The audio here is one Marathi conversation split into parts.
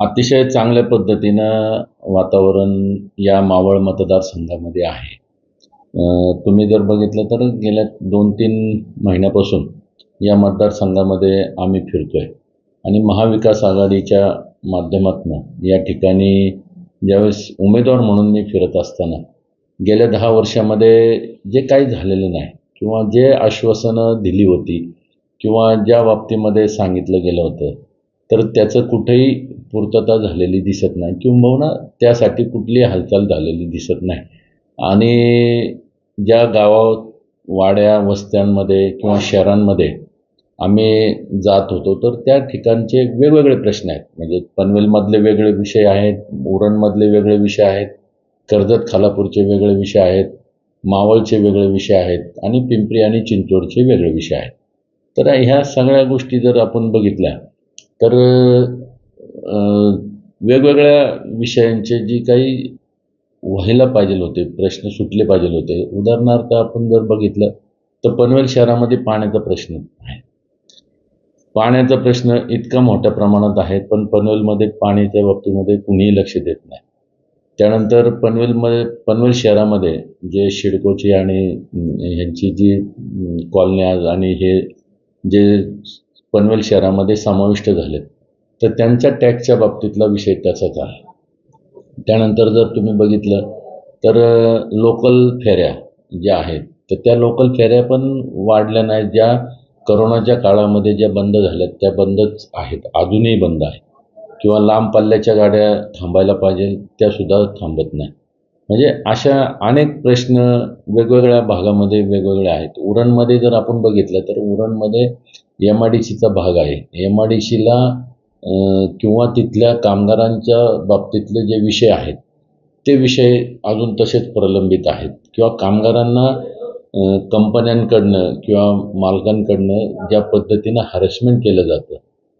अतिशय चांगल्या पद्धतीनं वातावरण या मावळ मतदारसंघामध्ये आहे. तुम्ही जर बघितलं तर गेल्या दोन तीन महिन्यापासून या मतदारसंघामध्ये आम्ही फिरतो आहे आणि महाविकास आघाडीच्या माध्यमातून या ठिकाणी ज्यावेळेस उमेदवार म्हणून मी फिरत असताना गेल्या दहा वर्षामध्ये जे काही झालेलं नाही किंवा जे आश्वासनं दिली होती किंवा ज्या बाबतीमध्ये सांगितलं गेलं होतं तर त्याचं कुठेही पूर्तता झालेली दिसत नाही किंबहुना त्यासाठी कुठली हालचाल झालेली दिसत नाही. आणि ज्या गावात वाड्या वस्त्यांमध्ये किंवा शहरांमध्ये आम्ही जात होतो तर त्या ठिकाणचे वेगवेगळे प्रश्न आहेत. म्हणजे पनवेलमधले वेगळे विषय आहेत उरणमधले वेगळे विषय आहेत कर्जत खालापूरचे वेगळे विषय आहेत मावळचे वेगळे विषय आहेत आणि पिंपरी आणि चिंचोडचे वेगळे विषय आहेत. तर ह्या सगळ्या गोष्टी जर आपण बघितल्या तर वेगवेगळ्या विषयांचे जी काही व्हायला पाहिजे होते प्रश्न सुटले पाहिजे होते. उदाहरणार्थ आपण जर बघितलं तर पनवेल शहरामध्ये पाण्याचा प्रश्न आहे. पाण्याचा प्रश्न इतका मोठ्या प्रमाणात आहे पण पनवेलमध्ये पाण्याच्या बाबतीमध्ये कुणीही लक्ष देत नाही. त्यानंतर पनवेलमध्ये पनवेल शहरामध्ये जे शिडकोची आणि ह्यांची जी कॉलनी कॉलन्याज आणि हे जे पनवेल शहरामध्ये समाविष्ट झालेत. तर त्यांच्या टॅक्सच्या बाबतीतला विषय त्याचाच आहे. त्यानंतर जर तुम्ही बघितलं तर लोकल फेऱ्या ज्या आहेत तर त्या लोकल फेऱ्या पण वाढल्या नाहीत. ज्या करोनाच्या काळामध्ये ज्या बंद झाल्यात त्या बंदच आहेत. अजूनही बंद आहे किंवा लांब पल्ल्याच्या गाड्या थांबायला पाहिजे त्यासुद्धा थांबत नाही म्हणजे अशा अनेक प्रश्न वेगवेगळ्या भागामध्ये वेगवेगळे आहेत. उरणमध्ये जर आपण बघितलं तर उरणमध्ये एम आय डी सीचा भाग आहे. एम आय डी सीला किंवा तिथल्या कामगारांच्या बाबतीतले जे विषय आहेत ते विषय अजून तसेच प्रलंबित आहेत. किंवा कामगारांना कंपन्यांकडनं किंवा मालकांकडनं ज्या पद्धतीनं हॅरेसमेंट केलं जातं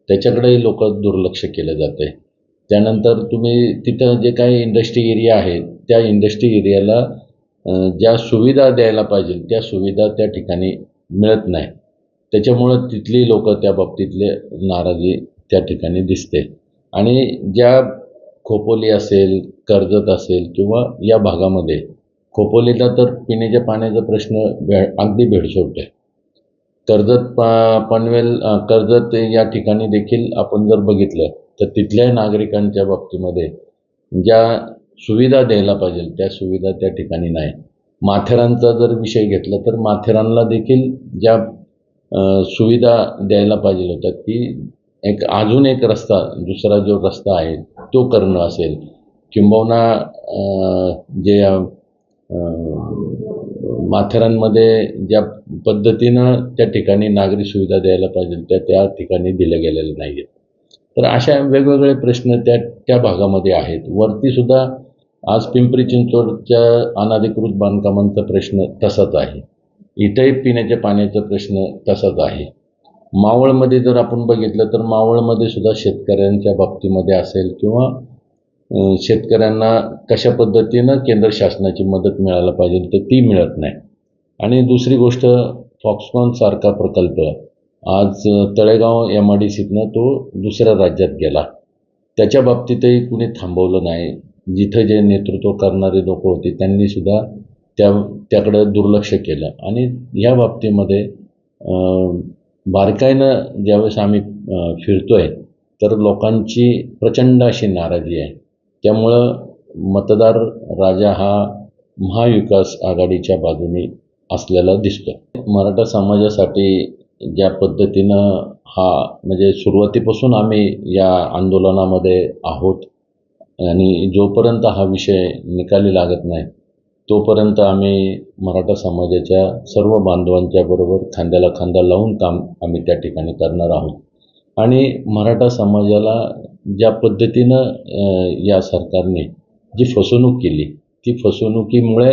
त्याच्याकडेही लोक दुर्लक्ष केलं जातं आहे त्यानंतर तुम्ही तिथं जे काही इंडस्ट्री एरिया आहे त्या इंडस्ट्री एरियाला ज्या सुविधा द्यायला पाहिजे त्या सुविधा त्या ठिकाणी मिळत नाही. त्याच्यामुळं तिथली लोक त्या बाबतीतले नाराजी त्या ठिकाणी दिसते. आणि ज्या खोपोली असेल कर्जत असेल किंवा या भागामध्ये खोपोलीला तर पिण्याच्या पाण्याचा प्रश्न भे अगदी भेडसोट आहे. कर्जत पा पनवेल कर्जत या ठिकाणी देखील आपण जर बघितलं तर तिथल्या नागरिकांच्या बाबतीमध्ये ज्या सुविधा द्यायला पाहिजे त्या सुविधा त्या ठिकाणी नाही. माथेरानचा जर विषय घेतला तर माथेरानला देखील ज्या सुविधा द्यायला पाहिजे होत्या ती एक अजून एक रस्ता दुसरा जो रस्ता आहे तो करणं असेल. किंबहुना जे माथेरांमध्ये माथेरानमध्ये ज्या पद्धतीनं त्या ठिकाणी नागरी सुविधा द्यायला पाहिजे त्या त्या ठिकाणी दिल्या गेलेल्या नाही आहेत तर अशा वेगवेगळे प्रश्न त्या त्या भागामध्ये आहेत. वरतीसुद्धा आज पिंपरी चिंचवडच्या अनधिकृत बांधकामांचा प्रश्न तसाच आहे. इथंही पिण्याच्या पाण्याचा प्रश्न तसाच आहे. मावळमध्ये जर आपण बघितलं तर मावळमध्ये सुद्धा शेतकऱ्यांच्या बाबतीमध्ये असेल किंवा शेतकऱ्यांना कशा पद्धतीनं केंद्र शासनाची मदत मिळायला पाहिजे तर ती मिळत नाही. आणि दुसरी गोष्ट फॉक्सकॉन सारखा प्रकल्प आज तळेगाव एम आय डी सीतनं तो दुसऱ्या राज्यात गेला. त्याच्या बाबतीतही कुणी थांबवलं नाही. जिथं जे नेतृत्व करणारे लोक होते त्यांनीसुद्धा त्या त्याकडं दुर्लक्ष केलं. आणि या बाबतीमध्ये बारकाईनं ज्यावेळेस आम्ही फिरतो आहे तर लोकांची प्रचंड अशी नाराजी आहे. त्यामुळं मतदार राजा हा महाविकास आघाडीच्या बाजूने असलेला दिसतो मराठा समाजासाठी ज्या पद्धतीनं हा म्हणजे सुरुवातीपासून आम्ही या आंदोलनामध्ये आहोत आणि जोपर्यंत हा विषय निकाली लागत नाही तोपर्यंत आम्ही मराठा समाजाच्या सर्व बांधवांच्या बरोबर खांद्याला खांदा लावून काम आम्ही त्या ठिकाणी करणार आहोत. आणि मराठा समाजाला ज्या पद्धतीनं या सरकारने जी फसवणूक केली ती फसवणुकीमुळे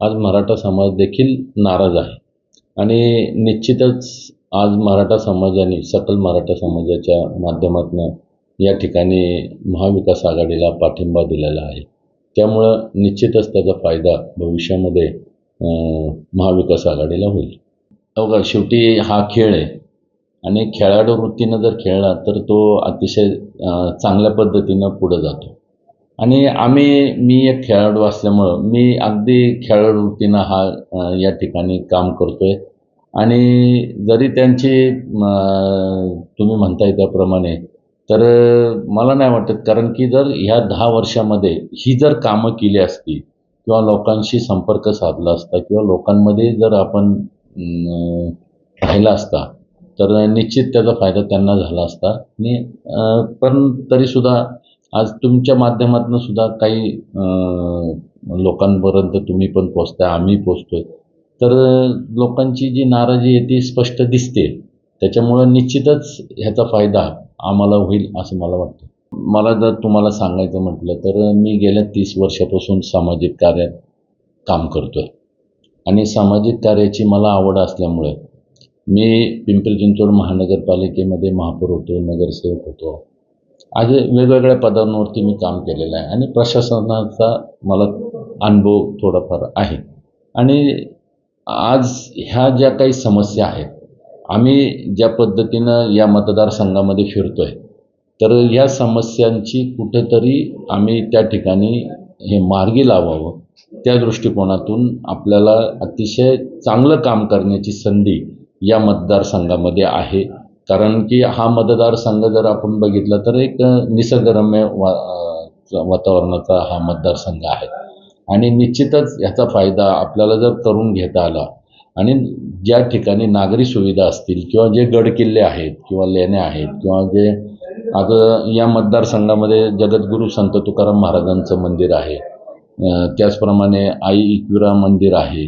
आज मराठा समाज देखील नाराज आहे. आणि निश्चितच आज मराठा समाजाने सकल मराठा समाजाच्या माध्यमातून या ठिकाणी महाविकास आघाडीला पाठिंबा दिलेला आहे. त्यामुळं निश्चितच त्याचा फायदा भविष्यामध्ये महाविकास आघाडीला होईल. हो बघा शेवटी हा खेळ आहे. आणि खेळाडू वृत्तीनं जर खेळला तर तो अतिशय चांगल्या पद्धतीनं पुढं जातो. आणि आम्ही मी एक खेळाडू असल्यामुळं मी अगदी खेळाडू वृत्तीनं हा या ठिकाणी काम करतो आहे आणि जरी त्यांची तुम्ही म्हणताय त्याप्रमाणे तर मला नाही वाटत. कारण की जर ह्या दहा वर्षामध्ये ही जर कामं केली असती किंवा लोकांशी संपर्क साधला असता किंवा लोकांमध्ये जर आपण राहिला असता तर निश्चित त्याचा फायदा त्यांना झाला असता. आणि पण तरीसुद्धा आज तुमच्या माध्यमातून सुद्धा काही लोकांपर्यंत तुम्ही पण पोचताय आम्ही पोचतोय तर लोकांची जी नाराजी आहे ती स्पष्ट दिसते. त्याच्यामुळं निश्चितच ह्याचा फायदा आम्हाला होईल असं मला वाटतं. मला जर तुम्हाला सांगायचं म्हटलं तर मी गेल्या तीस वर्षापासून सामाजिक कार्यात काम करतोय. आणि सामाजिक कार्याची मला आवड असल्यामुळे मी पिंपरी चिंचवड महानगरपालिकेमध्ये महापौर होतो नगरसेवक होतो. आज वेगवेगळ्या पदांवरती मी काम केलेलं आहे आणि प्रशासनाचा मला अनुभव थोडाफार आहे. आणि आज ह्या ज्या काही समस्या आहेत आम्ही ज्या पद्धतीनं या मतदारसंघामध्ये फिरतो आहे तर या समस्यांची कुठेतरी आम्ही त्या ठिकाणी हे मार्गी लावावं. त्या दृष्टिकोनातून आपल्याला अतिशय चांगलं काम करण्याची संधी या मतदारसंघामध्ये आहे. कारण की हा मतदारसंघ जर आपण बघितला तर एक निसर्गरम्य वा वातावरणाचा हा मतदारसंघ आहे. आणि निश्चितच ह्याचा फायदा आपल्याला जर करून घेता आला आणि ज्या ठिकाणी नागरी सुविधा असतील किंवा जे गडकिल्ले आहेत किंवा लेण्या आहेत किंवा जे आता या मतदारसंघामध्ये जगद्गुरू संत तुकाराम महाराजांचं मंदिर आहे त्याचप्रमाणे आई एकविरा मंदिर आहे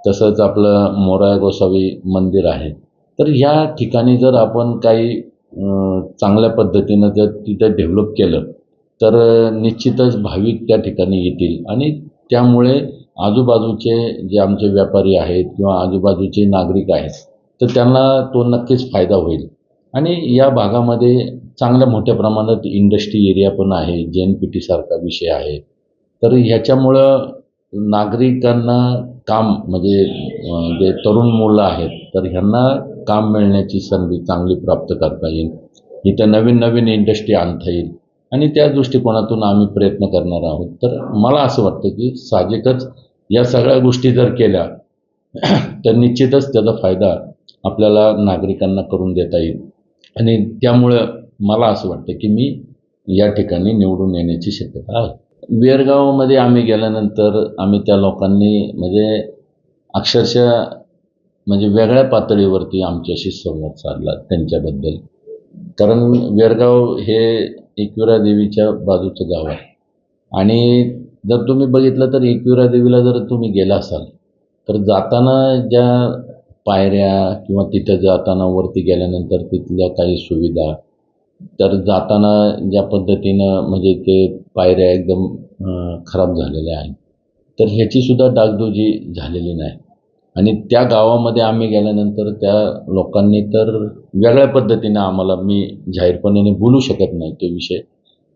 तसंच आपलं मोराया गोसावी मंदिर आहे. तर ह्या ठिकाणी जर आपण काही चांगल्या पद्धतीनं जर तिथं डेव्हलप केलं तर निश्चितच भाविक त्या ठिकाणी येतील आणि त्यामुळे आजूबाजूचे जे आमचे व्यापारी आहेत किंवा आजूबाजूचे नागरिक आहेत तर त्यांना तो नक्कीच फायदा होईल. आणि या भागामध्ये चांगल्या मोठ्या प्रमाणात इंडस्ट्री एरिया पण आहे जे एन पी टीसारखा विषय आहे. तर ह्याच्यामुळं नागरिकांना काम म्हणजे जे तरुण मुलं आहेत तर ह्यांना काम मिळण्याची संधी चांगली प्राप्त करता येईल. इथं नवीन नवीन इंडस्ट्री आणता येईल. आणि त्या दृष्टिकोनातून आम्ही प्रयत्न करणार आहोत. तर मला असं वाटतं की साहजिकच या सगळ्या गोष्टी जर केल्या तर निश्चितच त्याचा फायदा आपल्याला नागरिकांना करून देता येईल. आणि त्यामुळं मला असं वाटतं की मी या ठिकाणी निवडून येण्याची शक्यता आहे. वेरगावमध्ये आम्ही गेल्यानंतर आम्ही त्या लोकांनी म्हणजे अक्षरशः म्हणजे वेगळ्या पातळीवरती आमच्याशी संवाद साधला त्यांच्याबद्दल. कारण वेरगाव हे एकविरा देवीच्या बाजूचं गाव आहे. आणि जर तुम्ही बघितलं तर एकविरा देवीला जर तुम्ही गेला असाल तर जाताना ज्या पायऱ्या किंवा तिथं जाताना वरती गेल्यानंतर तिथल्या काही सुविधा तर जाताना ज्या पद्धतीनं म्हणजे ते पायऱ्या एकदम खराब झालेल्या आहेत तर ह्याचीसुद्धा डागडुजी झालेली नाही. आणि त्या गावामध्ये आम्ही गेल्यानंतर त्या लोकांनी तर वेगळ्या पद्धतीनं आम्हाला मी जाहीरपणे बोलू शकत नाही ते विषय.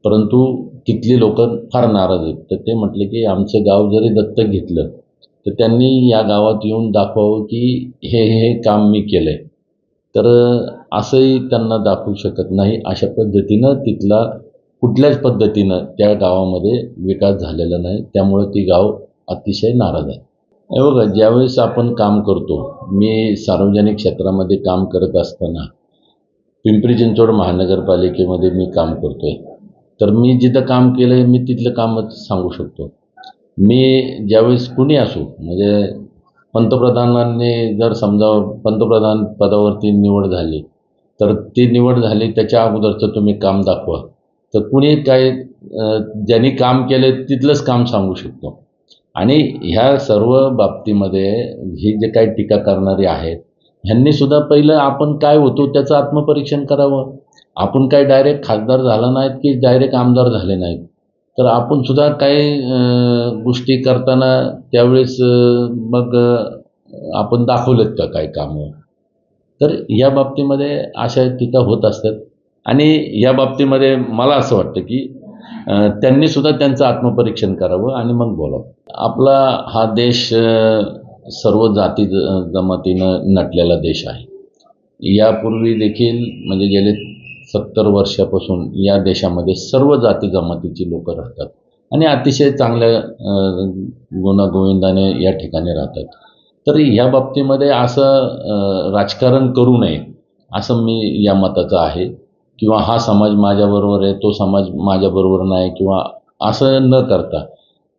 परंतु तिथली लोक फार नाराज आहेत. तर ते म्हटले की आमचं गाव जरी दत्तक घेतलं तर त्यांनी या गावात येऊन दाखवावं की हे हे काम मी केलं आहे तर असंही त्यांना दाखवू शकत नाही अशा पद्धतीनं तिथला कुठल्याच पद्धतीनं त्या गावामध्ये विकास झालेला नाही. त्यामुळं ती गाव अतिशय नाराज आहे. हे बघा ज्यावेळेस आपण काम करतो मी सार्वजनिक क्षेत्रामध्ये काम करत असताना पिंपरी चिंचवड महानगरपालिकेमध्ये मी काम करतोय. तर मी जिथं काम केलं आहे मी तिथलं कामच सांगू शकतो. मी ज्यावेळेस कुणी असो म्हणजे पंतप्रधानांनी जर समजा पंतप्रधान पदावरती निवड झाली तर ती निवड झाली त्याच्या अगोदरचं तुम्ही काम दाखवा. तर कुणी काय ज्यांनी काम केलं तिथलंच काम सांगू शकतो. आणि ह्या सर्व बाबतीमध्ये ही जे काही टीका करणारे आहेत ह्यांनी सुद्धा पहिलं आपण काय होतो त्याचं आत्मपरीक्षण करावं. आपण काय डायरेक्ट खासदार झाला नाहीत की डायरेक्ट आमदार झाले नाहीत. तर आपण सुद्धा काही गोष्टी करताना त्यावेळेस मग आपण दाखवलेत का काय कामं? तर या बाबतीमध्ये अशा टीका होत असतात. आणि या बाबतीमध्ये मला असं वाटतं की त्यांनी सुद्धा त्यांचं आत्मपरीक्षण करावं आणि मग बोलावं. आपला हा देश सर्व जाती जमातीनं नटलेला देश आहे. यापूर्वी देखील म्हणजे गेले सत्तर वर्षापासून या देशामध्ये सर्व जाती जमातीची लोक राहतात. आणि अतिशय चांगल्या गुणागोविंदाने या ठिकाणी राहतात. तर ह्या बाबतीमध्ये असं राजकारण करू नये असं मी या मताचं आहे. किंवा हा समाज माझ्याबरोबर आहे तो समाज माझ्याबरोबर नाही किंवा असं न करता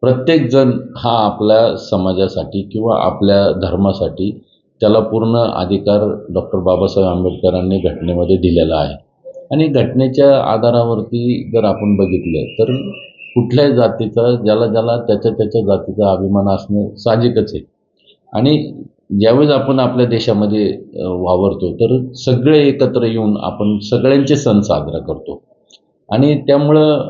प्रत्येकजण हा आपल्या समाजासाठी किंवा आपल्या धर्मासाठी त्याला पूर्ण अधिकार डॉक्टर बाबासाहेब आंबेडकरांनी घटनेमध्ये दिलेला आहे. आणि घटनेच्या आधारावरती जर आपण बघितलं तर कुठल्याही जातीचा ज्याला ज्याला त्याच्या त्याच्या जातीचा अभिमान असणं साहजिकच आहे. आणि ज्यावेळेस आपण आपल्या देशामध्ये वावरतो तर सगळे एकत्र येऊन आपण सगळ्यांचे सण साजरा करतो. आणि त्यामुळं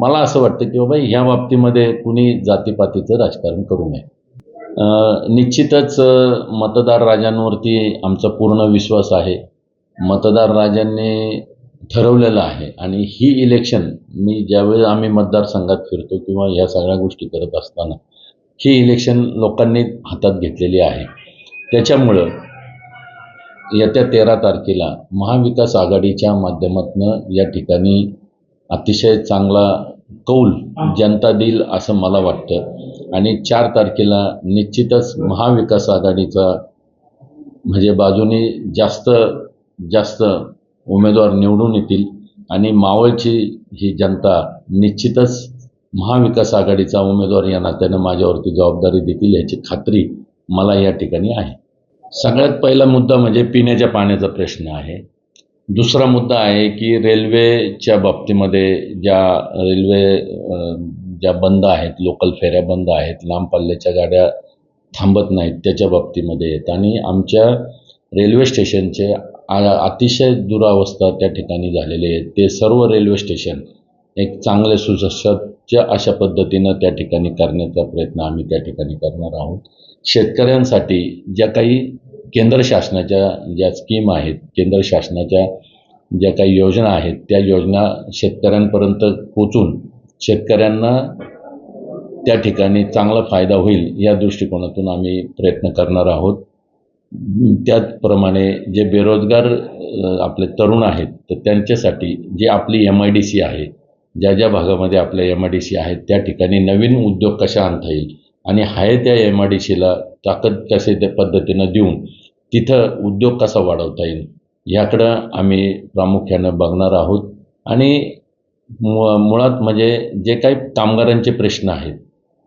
मला असं वाटतं की बाबा ह्या बाबतीमध्ये कुणी जातीपातीचं राजकारण करू नये. निश्चितच मतदार राजांवरती आमचा पूर्ण विश्वास आहे. मतदार राजांनी ठरवलेलं आहे. आणि ही इलेक्शन मी ज्यावेळेस आम्ही मतदारसंघात फिरतो किंवा ह्या सगळ्या गोष्टी करत असताना ही इलेक्शन लोकांनी हातात घेतलेली आहे. त्याच्यामुळं येत्या तेरा तारखेला महाविकास आघाडीच्या माध्यमातून या ठिकाणी अतिशय चांगला कौल जनता देईल असं मला वाटतं. आणि चार तारखेला निश्चितच महाविकास आघाडीचा म्हणजे बाजूने जास्त जास्त उमेदवार निवडून येतील आणि मावळची ही जनता निश्चितच महाविकास आघाडीचा उमेदवार या नात्यानं माझ्यावरती जबाबदारी देतील याची खात्री मला या ठिकाणी आहे. सगळ्यात पहिला मुद्दा म्हणजे पिण्याच्या पाण्याचा प्रश्न आहे. दुसरा मुद्दा आहे की रेल्वेच्या बाबतीमध्ये ज्या रेल्वे ज्या बंद आहेत लोकल फेऱ्या बंद आहेत लांब पल्ल्याच्या गाड्या थांबत नाहीत त्याच्या बाबतीमध्ये आहेत आणि आमच्या रेल्वे स्टेशनचे अतिशय दुरावस्था त्या ठिकाणी झालेली आहे. ते सर्व रेल्वे स्टेशन एक चांगले च्या अशा पद्धतीनं त्या ठिकाणी करण्याचा प्रयत्न आम्ही त्या ठिकाणी करणार आहोत. शेतकऱ्यांसाठी ज्या काही केंद्र शासनाच्या ज्या स्कीम आहेत केंद्र शासनाच्या ज्या काही योजना आहेत त्या योजना शेतकऱ्यांपर्यंत पोचून शेतकऱ्यांना त्या ठिकाणी चांगला फायदा होईल या दृष्टिकोनातून आम्ही प्रयत्न करणार आहोत. त्याचप्रमाणे जे बेरोजगार आपले तरुण आहेत तर त्यांच्यासाठी जी आपली एम आय डी सी आहे ज्या ज्या भागामध्ये आपल्या एम आय डी सी आहेत त्या ठिकाणी नवीन उद्योग कशा आणता येईल? आणि आहे त्या एम आय डी सीला ताकद कसे त्या पद्धतीनं देऊन तिथं उद्योग कसा वाढवता येईल? याकडं आम्ही प्रामुख्यानं बघणार आहोत. आणि मु मुळात म्हणजे जे काही कामगारांचे प्रश्न आहेत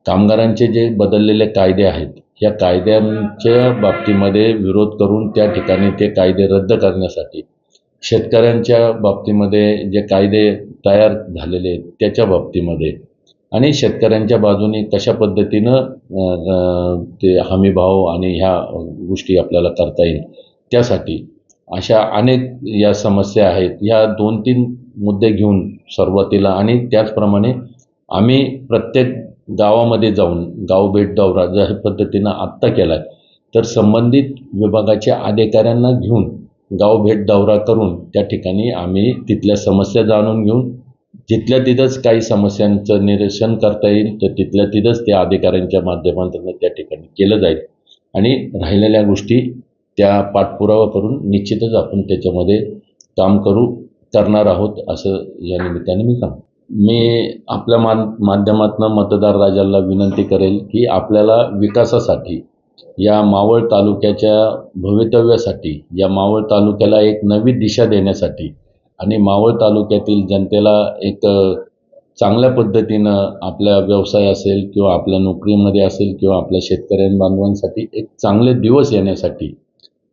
कामगारांचे जे बदललेले कायदे आहेत या कायद्यांच्या बाबतीमध्ये विरोध करून त्या ठिकाणी ते कायदे रद्द करण्यासाठी शेतकऱ्यांच्या बाबतीमध्ये जे कायदे तयार झालेले आहेत त्याच्या बाबतीमध्ये. आणि शेतकऱ्यांच्या बाजूने कशा पद्धतीनं ते हमीभाव आणि ह्या गोष्टी आपल्याला करता येईल त्यासाठी अशा अनेक या समस्या आहेत. ह्या दोन तीन मुद्दे घेऊन सुरुवातीला आणि त्याचप्रमाणे आम्ही प्रत्येक गावामध्ये जाऊन गाव भेट दौरा ज्या पद्धतीनं आत्ता केला आहे तर संबंधित विभागाच्या अधिकाऱ्यांना घेऊन गाव भेट दौरा करून त्या ठिकाणी आम्ही तिथल्या समस्या जाणून घेऊन तिथल्या तिथंच काही समस्यांचं निरसन करता येईल तर तिथल्या तिथंच त्या अधिकाऱ्यांच्या माध्यमातून त्या ठिकाणी केलं जाईल. आणि राहिलेल्या गोष्टी त्या पाठपुरावा करून निश्चितच आपण त्याच्यामध्ये काम करू करणार आहोत असं या निमित्ताने मी सांगतो. मी आपल्या मा माध्यमातून मतदार राजाला विनंती करेल की आपल्याला विकासासाठी या मावळ तालुक्याच्या भवितव्यासाठी या मावळ तालुक्याला एक नवी दिशा देण्यासाठी आणि मावळ तालुक्यातील जनतेला एक चांगल्या पद्धतीनं आपल्या व्यवसाय असेल किंवा आपल्या नोकरीमध्ये असेल किंवा आपल्या शेतकऱ्यां बांधवांसाठी एक चांगले दिवस येण्यासाठी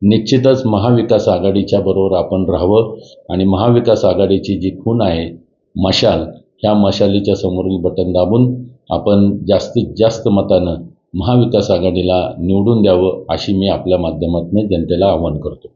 निश्चितच महाविकास आघाडीच्या बरोबर आपण राहावं आणि महाविकास आघाडीची जी खूण आहे मशाल ह्या मशालीच्या समोरील बटन दाबून आपण जास्तीत जास्त मतानं महाविकास आघाडीला निवडून द्यावं अशी मी आपल्या माध्यमातून जनतेला आवाहन करतो.